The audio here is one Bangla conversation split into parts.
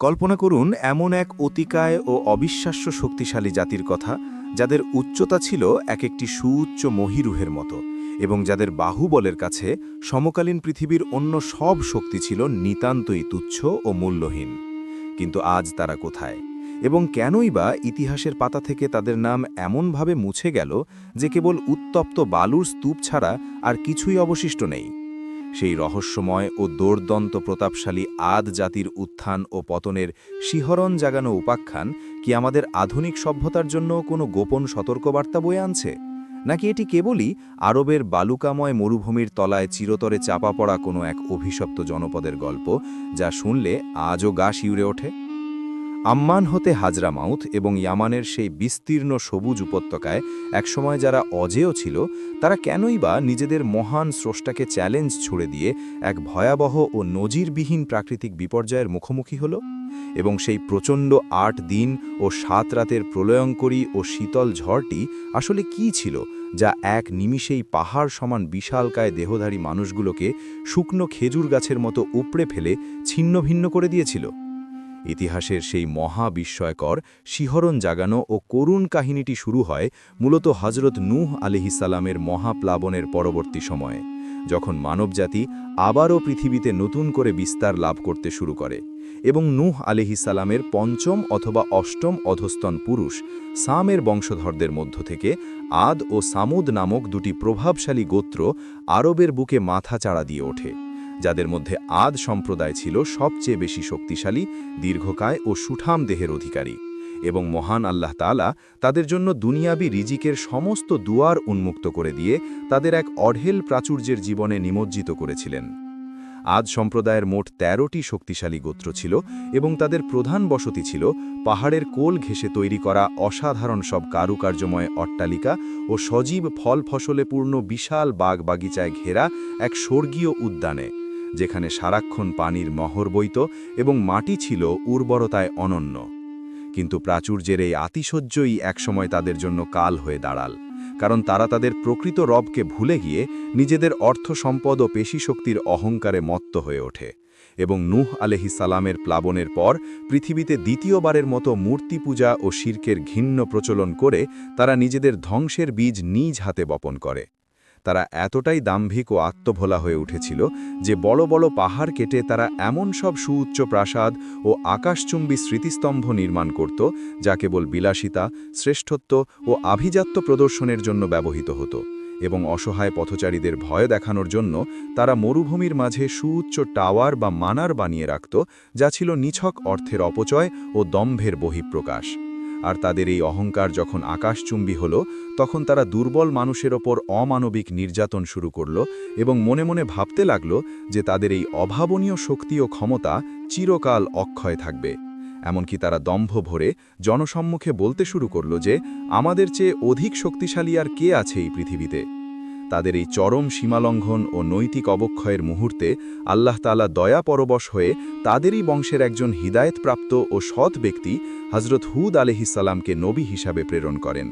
কল্পনা করুন, এমন এক অতিকায় ও অবিশ্বাস্য শক্তিশালী জাতির কথা, যাদের উচ্চতা ছিল এক একটি সুউচ্চ মহিরুহের মতো এবং যাদের বাহুবলের কাছে সমকালীন পৃথিবীর অন্য সব শক্তি ছিল নিতান্তই তুচ্ছ ও মূল্যহীন। কিন্তু আজ তারা কোথায়? এবং কেনই বা ইতিহাসের পাতা থেকে তাদের নাম এমনভাবে মুছে গেল যে কেবল উত্তপ্ত বালুর স্তূপ ছাড়া আর কিছুই অবশিষ্ট নেই? সেই রহস্যময় ও দোর্দন্ত প্রতাপশালী আদ জাতির উত্থান ও পতনের শিহরণ জাগানো উপাখ্যান কি আমাদের আধুনিক সভ্যতার জন্য কোনো গোপন সতর্কবার্তা বয়ে আনছে? নাকি এটি কেবলই আরবের বালুকাময় মরুভূমির তলায় চিরতরে চাপা পড়া কোনো এক অভিশপ্ত জনপদের গল্প, যা শুনলে আজও গা শিউরে ওঠে? আম্মান হতে হাজরা মাউথ এবং ইয়ামানের সেই বিস্তীর্ণ সবুজ উপত্যকায় একসময় যারা অজেয় ছিল, তারা কেনই বা নিজেদের মহান স্রষ্টাকে চ্যালেঞ্জ ছুড়ে দিয়ে এক ভয়াবহ ও নজিরবিহীন প্রাকৃতিক বিপর্যয়ের মুখোমুখি হল? এবং সেই প্রচণ্ড আট দিন ও সাত রাতের প্রলয়ঙ্করী ও শীতল ঝড়টি আসলে কি ছিল যা এক নিমিষেই পাহাড় সমান বিশালকায় দেহধারী মানুষগুলোকে শুকনো খেজুর গাছের মতো উপড়ে ফেলে ছিন্নভিন্ন করে দিয়েছিল? ইতিহাসের সেই মহা বিস্ময়কর শিহরণ জাগানো ও করুণ কাহিনীটি শুরু হয় মূলত হজরত নূহ আলিহিসাল্লামের মহাপ্লাবনের পরবর্তী সময়ে, যখন মানবজাতি আবারও পৃথিবীতে নতুন করে বিস্তার লাভ করতে শুরু করে এবং নূহ আলিহিসাল্লামের পঞ্চম অথবা অষ্টম অধস্তন পুরুষ সামের বংশধরদের মধ্য থেকে আদ ও সামুদ নামক দুটি প্রভাবশালী গোত্র আরবের বুকে মাথা চাড়া দিয়ে ওঠে। যাদের মধ্যে আদ সম্প্রদায় ছিল সবচেয়ে বেশি শক্তিশালী, দীর্ঘকায় ও সুঠাম দেহের অধিকারী। এবং মহান আল্লাহ তালা তাদের জন্য দুনিয়াবি রিজিকের সমস্ত দুয়ার উন্মুক্ত করে দিয়ে তাদের এক অঢেল প্রাচুর্যের জীবনে নিমজ্জিত করেছিলেন। আদ সম্প্রদায়ের মোট ১৩টি শক্তিশালী গোত্র ছিল এবং তাদের প্রধান বসতি ছিল পাহাড়ের কোল ঘেঁষে তৈরি করা অসাধারণ সব কারুকার্যময় অট্টালিকা ও সজীব ফল ফসলে পূর্ণ বিশাল বাগ বাগিচায় ঘেরা এক স্বর্গীয় উদ্যানে। যেখানে সারাক্ষণ পানির মহর বইত এবং মাটি ছিল উর্বরতায় অনন্য। কিন্তু প্রাচুর্যের এই আতিশয্যই একসময় তাদের জন্য কাল হয়ে দাঁড়াল, কারণ তারা তাদের প্রকৃত রবকে ভুলে গিয়ে নিজেদের অর্থ সম্পদ ও পেশিশক্তির অহংকারে মত্ত হয়ে ওঠে এবং নূহ আলহি সালামের প্লাবনের পর পৃথিবীতে দ্বিতীয়বারের মতো মূর্তি পূজা ও শির্কের ঘিন্ন প্রচলন করে তারা নিজেদের ধ্বংসের বীজ নিজ হাতে বপন করে। তারা এতটাই দাম্ভিক ও আত্মভোলা হয়ে উঠেছিল যে বড় বড় পাহাড় কেটে তারা এমন সব সুউচ্চ প্রাসাদ ও আকাশচুম্বী স্মৃতিস্তম্ভ নির্মাণ করত, যা কেবল বিলাসিতা, শ্রেষ্ঠত্ব ও আভিজাত্য প্রদর্শনের জন্য ব্যবহৃত হতো এবং অসহায় পথচারীদের ভয় দেখানোর জন্য তারা মরুভূমির মাঝে সুউচ্চ টাওয়ার বা মানার বানিয়ে রাখত, যা ছিল নিছক অর্থের অপচয় ও দম্ভের বহিঃপ্রকাশ। আর তাদের এই অহংকার যখন আকাশচুম্বী হল, তখন তারা দুর্বল মানুষের ওপর অমানবিক নির্যাতন শুরু করল এবং মনে মনে ভাবতে লাগল যে তাদের এই অভাবনীয় শক্তি ও ক্ষমতা চিরকাল অক্ষয় থাকবে। এমনকি তারা দম্ভ ভরে জনসম্মুখে বলতে শুরু করল যে, আমাদের চেয়ে অধিক শক্তিশালী আর কে আছে এই পৃথিবীতে? তাদের এই চরম সীমালঙ্ঘন ও নৈতিক অবক্ষয়ের মুহূর্তে আল্লাহ তালা দয়া পরবশ হয়ে তাদেরই বংশের একজন হিদায়তপ্রাপ্ত ও সৎ ব্যক্তি হজরত হুদ আলহিসাল্লামকে নবী হিসাবে প্রেরণ করেন,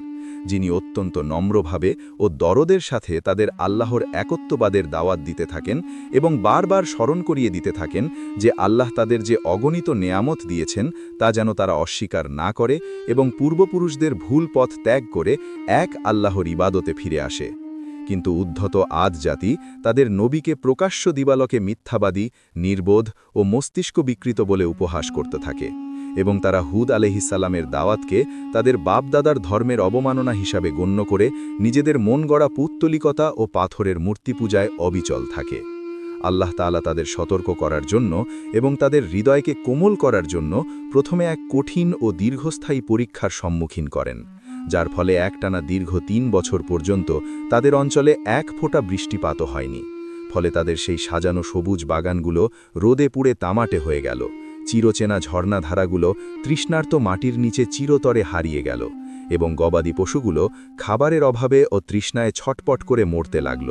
যিনি অত্যন্ত নম্রভাবে ও দরদের সাথে তাদের আল্লাহর একত্ববাদের দাওয়াত দিতে থাকেন এবং বারবার স্মরণ করিয়ে দিতে থাকেন যে আল্লাহ তাদের যে অগণিত নেয়ামত দিয়েছেন তা যেন তারা অস্বীকার না করে এবং পূর্বপুরুষদের ভুল পথ ত্যাগ করে এক আল্লাহর ইবাদতে ফিরে আসে। কিন্তু উদ্ধত আদ জাতি তাদের নবীকে প্রকাশ্য দিবালকে মিথ্যাবাদী, নির্বোধ ও মস্তিষ্ক বিকৃত বলে উপহাস করতে থাকে এবং তারা হুদ আলহিসাল্লামের দাওয়াতকে তাদের বাপদাদার ধর্মের অবমাননা হিসাবে গণ্য করে নিজেদের মন গড়া পুত্তলিকতা ও পাথরের মূর্তি পূজায় অবিচল থাকে। আল্লাহ তালা তাদের সতর্ক করার জন্য এবং তাদের হৃদয়কে কোমল করার জন্য প্রথমে এক কঠিন ও দীর্ঘস্থায়ী পরীক্ষার সম্মুখীন করেন। যার ফলে একটানা দীর্ঘ তিন বছর পর্যন্ত তাদের অঞ্চলে এক ফোঁটা বৃষ্টিপাত হয়নি। ফলে তাদের সেই সাজানো সবুজ বাগানগুলো রোদে পুড়ে তামাটে হয়ে গেল। চিরচেনা ঝর্ণাধারাগুলো তৃষ্ণার্ত মাটির নিচে চিরতরে হারিয়ে গেল এবং গবাদি পশুগুলো খাবারের অভাবে ও তৃষ্ণায় ছটপট করে মরতে লাগল।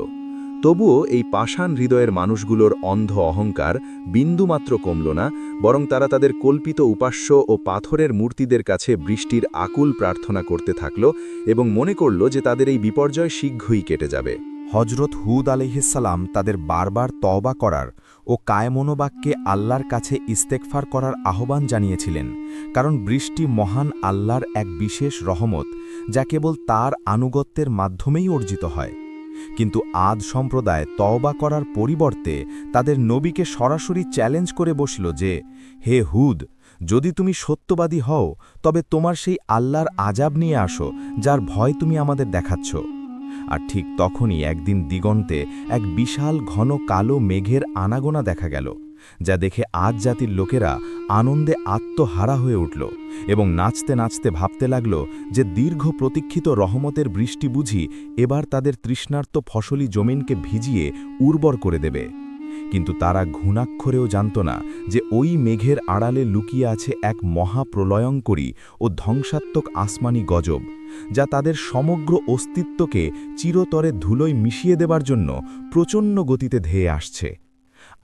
তবুও এই পাষাণ হৃদয়ের মানুষগুলোর অন্ধ অহংকার বিন্দুমাত্র কমল না, বরং তারা তাদের কল্পিত উপাস্য ও পাথরের মূর্তিদের কাছে বৃষ্টির আকুল প্রার্থনা করতে থাকল এবং মনে করল যে তাদের এই বিপর্যয় শীঘ্রই কেটে যাবে। হজরত হুদ আলহিসাল্লাম তাদের বারবার তওবা করার ও কায়মনোবাক্যে আল্লাহর কাছে ইস্তেকফার করার আহ্বান জানিয়েছিলেন, কারণ বৃষ্টি মহান আল্লাহর এক বিশেষ রহমত, যা কেবল তার আনুগত্যের মাধ্যমেই অর্জিত হয়। কিন্তু আদ সম্প্রদায় তওবা করার পরিবর্তে তাদের নবীকে সরাসরি চ্যালেঞ্জ করে বসল যে, হে হুদ, যদি তুমি সত্যবাদী হও, তবে তোমার সেই আল্লাহর আজাব নিয়ে আসো, যার ভয় তুমি আমাদের দেখাচ্ছ। আর ঠিক তখনই একদিন দিগন্তে এক বিশাল ঘন কালো মেঘের আনাগোনা দেখা গেল। যা দেখে আজ জাতির লোকেরা আনন্দে আত্মহারা হয়ে উঠল এবং নাচতে নাচতে ভাবতে লাগল যে দীর্ঘ প্রতীক্ষিত রহমতের বৃষ্টি বুঝি এবার তাদের তৃষ্ণার্ত ফসলি জমিনকে ভিজিয়ে উর্বর করে দেবে। কিন্তু তারা ঘুণাক্ষরেও জানত না যে ওই মেঘের আড়ালে লুকিয়ে আছে এক মহাপ্রলয়ঙ্করী ও ধ্বংসাত্মক আসমানি গজব, যা তাদের সমগ্র অস্তিত্বকে চিরতরে ধুলোয় মিশিয়ে দেবার জন্য প্রচণ্ড গতিতে ধেয়ে আসছে।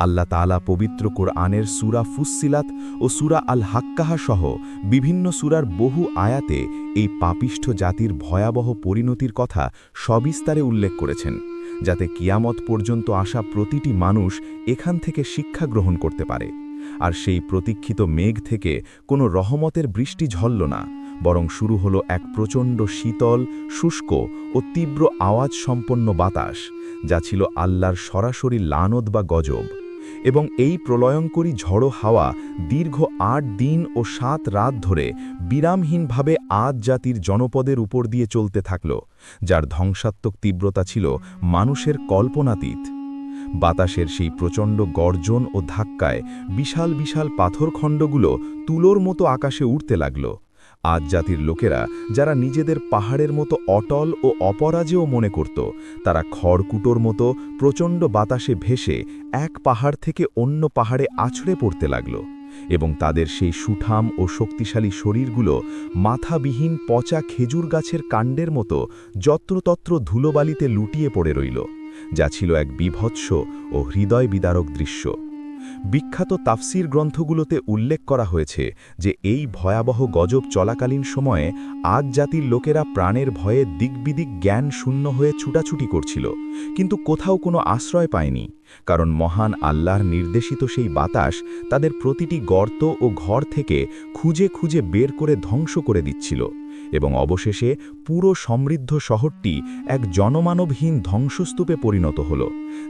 আল্লাহ তালা পবিত্র কোরআনের সুরা ফুসসিলাত ও সুরা আল হাক্কাহা সহ বিভিন্ন সুরার বহু আয়াতে এই পাপিষ্ঠ জাতির ভয়াবহ পরিণতির কথা সবিস্তারে উল্লেখ করেছেন, যাতে কিয়ামত পর্যন্ত আসা প্রতিটি মানুষ এখান থেকে শিক্ষা গ্রহণ করতে পারে। আর সেই প্রতীক্ষিত মেঘ থেকে কোনো রহমতের বৃষ্টি ঝরল না, বরং শুরু হলো এক প্রচণ্ড শীতল, শুষ্ক ও তীব্র আওয়াজ সম্পন্ন বাতাস, যা ছিল আল্লাহর সরাসরি লানদ বা গজব। এবং এই প্রলয়ঙ্করী ঝড়ো হাওয়া দীর্ঘ আট দিন ও সাত রাত ধরে বিরামহীনভাবে আজ জাতির জনপদের উপর দিয়ে চলতে থাকল, যার ধ্বংসাত্মক তীব্রতা ছিল মানুষের কল্পনাতীত। বাতাসের সেই প্রচণ্ড গর্জন ও ধাক্কায় বিশাল বিশাল পাথরখণ্ডগুলো তুলোর মতো আকাশে উঠতে লাগল। আজ জাতির লোকেরা যারা নিজেদের পাহাড়ের মতো অটল ও অপরাজেও মনে করত, তারা খড়কুটোর মতো প্রচণ্ড বাতাসে ভেসে এক পাহাড় থেকে অন্য পাহাড়ে আছড়ে পড়তে লাগল এবং তাদের সেই সুঠাম ও শক্তিশালী শরীরগুলো মাথাবিহীন পচা খেজুর গাছের কাণ্ডের মতো যত্রতত্র ধুলোবালিতে লুটিয়ে পড়ে রইল, যা ছিল এক বিভৎস ও হৃদয় বিদারক দৃশ্য। বিখ্যাত তাফসির গ্রন্থগুলোতে উল্লেখ করা হয়েছে যে এই ভয়াবহ গজব চলাকালীন সময়ে আজ জাতির লোকেরা প্রাণের ভয়ে দিকবিদিক জ্ঞান শূন্য হয়ে ছুটাছুটি করছিল। কিন্তু কোথাও কোনো আশ্রয় পায়নি, কারণ মহান আল্লাহর নির্দেশিত সেই বাতাস তাদের প্রতিটি গর্ত ও ঘর থেকে খুঁজে খুঁজে বের করে ধ্বংস করে দিচ্ছিল। এবং অবশেষে পুরো সমৃদ্ধ শহরটি এক জনমানবহীন ধ্বংসস্তূপে পরিণত হল,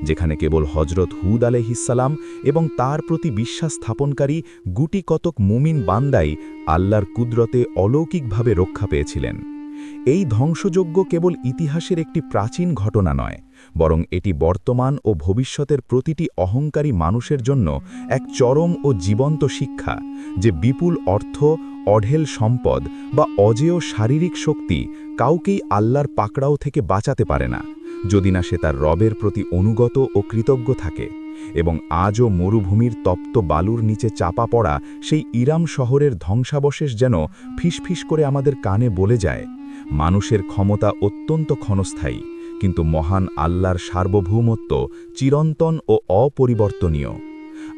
যেখানে কেবল হজরত হুদ আলহিসাল্লাম এবং তার প্রতি বিশ্বাস স্থাপনকারী গুটি কতক মুমিন বান্দাই আল্লাহর কুদরতে অলৌকিকভাবে রক্ষা পেয়েছিলেন। এই ধ্বংসযজ্ঞ কেবল ইতিহাসের একটি প্রাচীন ঘটনা নয়, বরং এটি বর্তমান ও ভবিষ্যতের প্রতিটি অহংকারী মানুষের জন্য এক চরম ও জীবন্ত শিক্ষা যে বিপুল অর্থ অঢেল সম্পদ বা অজেয় শারীরিক শক্তি কাউকেই আল্লাহর পাকড়াও থেকে বাঁচাতে পারে না। যদি না সে তার রবের প্রতি অনুগত ও কৃতজ্ঞ থাকে এবং আজও মরুভূমির তপ্ত বালুর নিচে চাপা পড়া সেই ইরাম শহরের ধ্বংসাবশেষ যেন ফিসফিস করে আমাদের কানে বলে যায়, মানুষের ক্ষমতা অত্যন্ত ক্ষণস্থায়ী, কিন্তু মহান আল্লাহর সার্বভৌমত্ব চিরন্তন ও অপরিবর্তনীয়।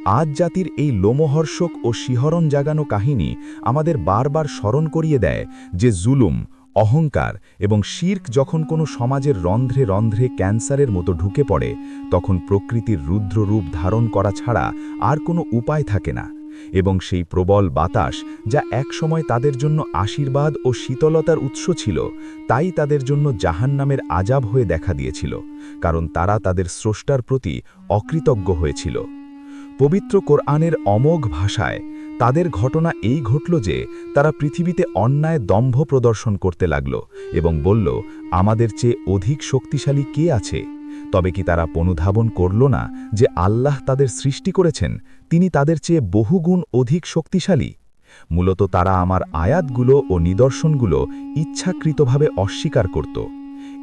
আজ জাতির এই লোমহর্ষক ও শিহরণ জাগানো কাহিনী আমাদের বারবার স্মরণ করিয়ে দেয় যে জুলুম, অহংকার এবং শির্ক যখন কোনো সমাজের রন্ধ্রে রন্ধ্রে ক্যান্সারের মতো ঢুকে পড়ে, তখন প্রকৃতির রুদ্র রূপ ধারণ করা ছাড়া আর কোনো উপায় থাকে না এবং সেই প্রবল বাতাস যা একসময় তাদের জন্য আশীর্বাদ ও শীতলতার উৎস ছিল, তাই তাদের জন্য জাহান নামের আজাব হয়ে দেখা দিয়েছিল, কারণ তারা তাদের স্রষ্টার প্রতি অকৃতজ্ঞ হয়েছিল। পবিত্র কোরআনের অমোঘ ভাষায় তাদের ঘটনা এই ঘটল যে তারা পৃথিবীতে অন্যায় দম্ভ প্রদর্শন করতে লাগল এবং বলল, আমাদের চেয়ে অধিক শক্তিশালী কে আছে? তবে কি তারা পনুধাবন করল না যে আল্লাহ তাদের সৃষ্টি করেছেন? তিনি তাদের চেয়ে বহুগুণ অধিক শক্তিশালী? মূলত তারা আমার আয়াতগুলো ও নিদর্শনগুলো ইচ্ছাকৃতভাবে অস্বীকার করত।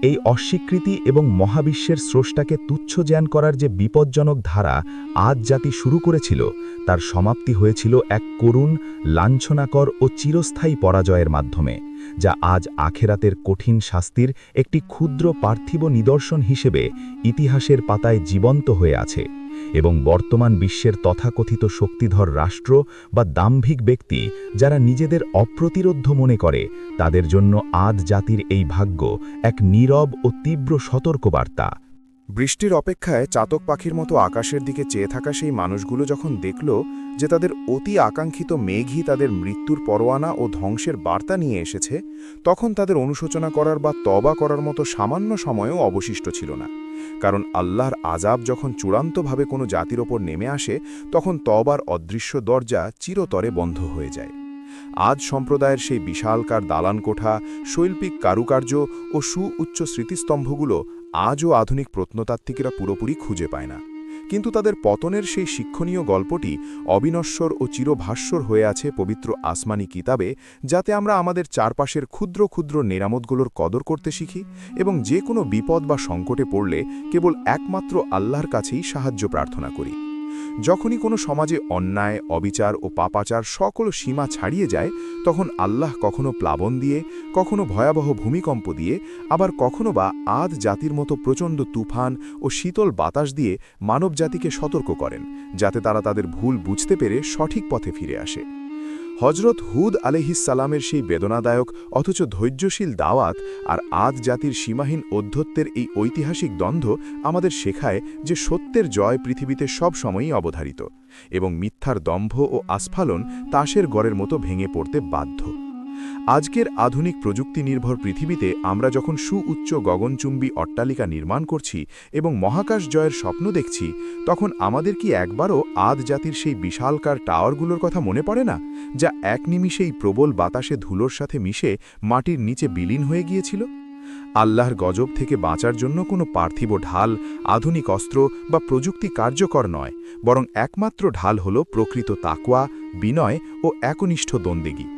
এই অস্বীকৃতি এবং মহাবিশ্বের স্রষ্টাকে তুচ্ছ জ্ঞান করার যে বিপজ্জনক ধারা আজ জাতি শুরু করেছিল, তার সমাপ্তি হয়েছিল এক করুণ, লাঞ্ছনাকর ও চিরস্থায়ী পরাজয়ের মাধ্যমে, যা আজ আখেরাতের কঠিন শাস্তির একটি ক্ষুদ্র পার্থিব নিদর্শন হিসেবে ইতিহাসের পাতায় জীবন্ত হয়ে আছে। এবং বর্তমান বিশ্বের তথাকথিত শক্তিধর রাষ্ট্র বা দাম্ভিক ব্যক্তি যারা নিজেদের অপ্রতিরোধ্য মনে করে, তাদের জন্য আদ জাতির এই ভাগ্য এক নীরব ও তীব্র সতর্কবার্তা। বৃষ্টির অপেক্ষায় চাতক পাখির মতো আকাশের দিকে চেয়ে থাকা সেই মানুষগুলো যখন দেখল যে তাদের অতি আকাঙ্ক্ষিত মেঘই তাদের মৃত্যুর পরোয়ানা ও ধ্বংসের বার্তা নিয়ে এসেছে, তখন তাদের অনুশোচনা করার বা তবা করার মতো সামান্য সময়ও অবশিষ্ট ছিল না। কারণ আল্লাহর আজাব যখন চূড়ান্তভাবে কোনো জাতির ওপর নেমে আসে, তখন তবার অদৃশ্য দরজা চিরতরে বন্ধ হয়ে যায়। আজ সম্প্রদায়ের সেই বিশালকার দালান কোঠা শৈল্পিক কারুকার্য ও সুউচ্চ স্মৃতিস্তম্ভগুলো আজও আধুনিক প্রত্নতাত্ত্বিকরা পুরোপুরি খুঁজে পায় না। কিন্তু তাদের পতনের সেই শিক্ষণীয় গল্পটি অবিনশ্বর ও চিরভাস্বর হয়ে আছে পবিত্র আসমানি কিতাবে, যাতে আমরা আমাদের চারপাশের ক্ষুদ্র ক্ষুদ্র নেরামতগুলোর কদর করতে শিখি এবং যে কোনো বিপদ বা সংকটে পড়লে কেবল একমাত্র আল্লাহর কাছেই সাহায্য প্রার্থনা করি। যখনই কোনো সমাজে অন্যায়, অবিচার ও পাপাচার সকল সীমা ছাড়িয়ে যায়, তখন আল্লাহ কখনো প্লাবন দিয়ে, কখনো ভয়াবহ ভূমিকম্প দিয়ে, আবার কখনো বা আদ জাতির মতো প্রচণ্ড তুফান ও শীতল বাতাস দিয়ে মানবজাতিকে সতর্ক করেন, যাতে তারা তাদের ভুল বুঝতে পেরে সঠিক পথে ফিরে আসে। হজরত হুদ আলহিসালামের সেই বেদনাদায়ক, অথচ ধৈর্যশীল দাওয়াত আর আদ জাতির সীমাহীন অধ্যত্বের এই ঐতিহাসিক দ্বন্দ্ব আমাদের শেখায় যে সত্যের জয় পৃথিবীতে সব সময়ই অবধারিত এবং মিথ্যার দম্ভ ও আস্ফালন তাসের গড়ের মতো ভেঙে পড়তে বাধ্য। আজকের আধুনিক প্রযুক্তি নির্ভর পৃথিবীতে আমরা যখন সুউচ্চ গগনচুম্বী অট্টালিকা নির্মাণ করছি এবং মহাকাশ জয়ের স্বপ্ন দেখছি, তখন আমাদের কি একবারও আদ জাতির সেই বিশালকার টাওয়ারগুলোর কথা মনে পড়ে না, যা এক নিমিষেই প্রবল বাতাসে ধুলোর সাথে মিশে মাটির নিচে বিলীন হয়ে গিয়েছিল? আল্লাহর গজব থেকে বাঁচার জন্য কোনো পার্থিব ঢাল আধুনিক অস্ত্র বা প্রযুক্তি কার্যকর নয়, বরং একমাত্র ঢাল হল প্রকৃত তাকওয়া, বিনয় ও একনিষ্ঠ দন্দেগী।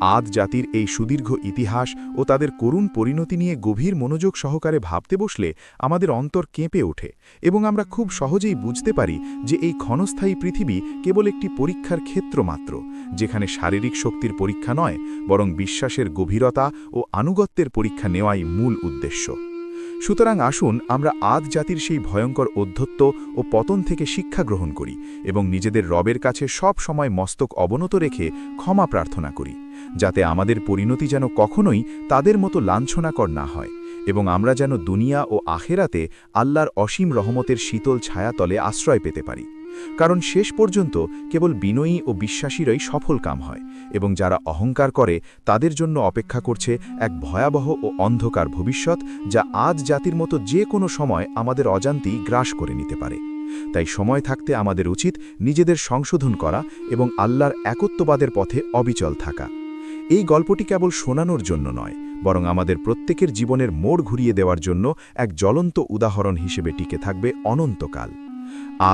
আদ জাতির এই সুদীর্ঘ ইতিহাস ও তাদের করুণ পরিণতি নিয়ে গভীর মনোযোগ সহকারে ভাবতে বসলে আমাদের অন্তর কেঁপে ওঠে এবং আমরা খুব সহজেই বুঝতে পারি যে এই ক্ষণস্থায়ী পৃথিবী কেবল একটি পরীক্ষার ক্ষেত্র মাত্র, যেখানে শারীরিক শক্তির পরীক্ষা নয়, বরং বিশ্বাসের গভীরতা ও আনুগত্যের পরীক্ষা নেওয়াই মূল উদ্দেশ্য। সুতরাং আসুন আমরা আদ জাতির সেই ভয়ঙ্কর অধ্যত্ব ও পতন থেকে শিক্ষা গ্রহণ করি এবং নিজেদের রবের কাছে সব সময় মস্তক অবনত রেখে ক্ষমা প্রার্থনা করি, যাতে আমাদের পরিণতি যেন কখনোই তাদের মতো লাঞ্ছনাকর না হয় এবং আমরা যেন দুনিয়া ও আখেরাতে আল্লাহর অসীম রহমতের শীতল ছায়াতলে আশ্রয় পেতে পারি। কারণ শেষ পর্যন্ত কেবল বিনয়ী ও বিশ্বাসীরাই সফল কাম হয়, এবং যারা অহংকার করে, তাদের জন্য অপেক্ষা করছে এক ভয়াবহ ও অন্ধকার ভবিষ্যৎ, যা আজ জাতির মতো যে কোনো সময় আমাদের অজান্তেই গ্রাস করে নিতে পারে। তাই সময় থাকতে আমাদের উচিত নিজেদের সংশোধন করা এবং আল্লাহর একত্ববাদের পথে অবিচল থাকা। এই গল্পটি কেবল শোনানোর জন্য নয়, বরং আমাদের প্রত্যেকের জীবনের মোড় ঘুরিয়ে দেওয়ার জন্য এক জ্বলন্ত উদাহরণ হিসেবে টিকে থাকবে অনন্তকাল।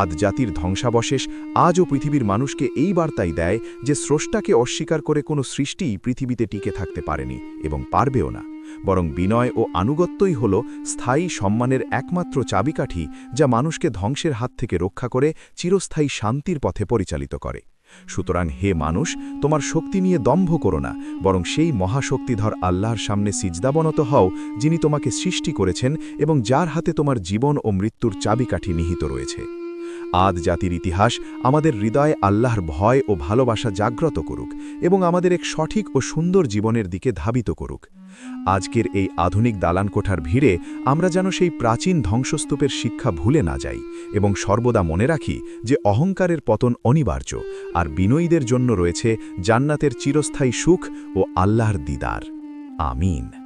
আদ জাতির ধ্বংসাবশেষ আজও পৃথিবীর মানুষকে এই বার্তাই দেয় যে স্রষ্টাকে অস্বীকার করে কোনো সৃষ্টিই পৃথিবীতে টিকে থাকতে পারেনি এবং পারবেও না। বরং বিনয় ও আনুগত্যই হল স্থায়ী সম্মানের একমাত্র চাবিকাঠি যা মানুষকে ধ্বংসের হাত থেকে রক্ষা করে চিরস্থায়ী শান্তির পথে পরিচালিত করে। সুতরাং হে মানুষ, তোমার শক্তি নিয়ে দম্ভ করো না, বরং সেই মহাশক্তিধর আল্লাহর সামনে সিজদাবনত হও, যিনি তোমাকে সৃষ্টি করেছেন এবং যার হাতে তোমার জীবন ও মৃত্যুর চাবিকাঠি নিহিত রয়েছে। আদ জাতির ইতিহাস আমাদের হৃদয়ে আল্লাহর ভয় ও ভালোবাসা জাগ্রত করুক এবং আমাদের এক সঠিক ও সুন্দর জীবনের দিকে ধাবিত করুক। আজকের এই আধুনিক দালান কোঠার ভিড়ে আমরা যেন সেই প্রাচীন ধ্বংসস্তূপের শিক্ষা ভুলে না যাই এবং সর্বদা মনে রাখি যে অহংকারের পতন অনিবার্য আর বিনয়ীদের জন্য রয়েছে জান্নাতের চিরস্থায়ী সুখ ও আল্লাহর দিদার। আমিন।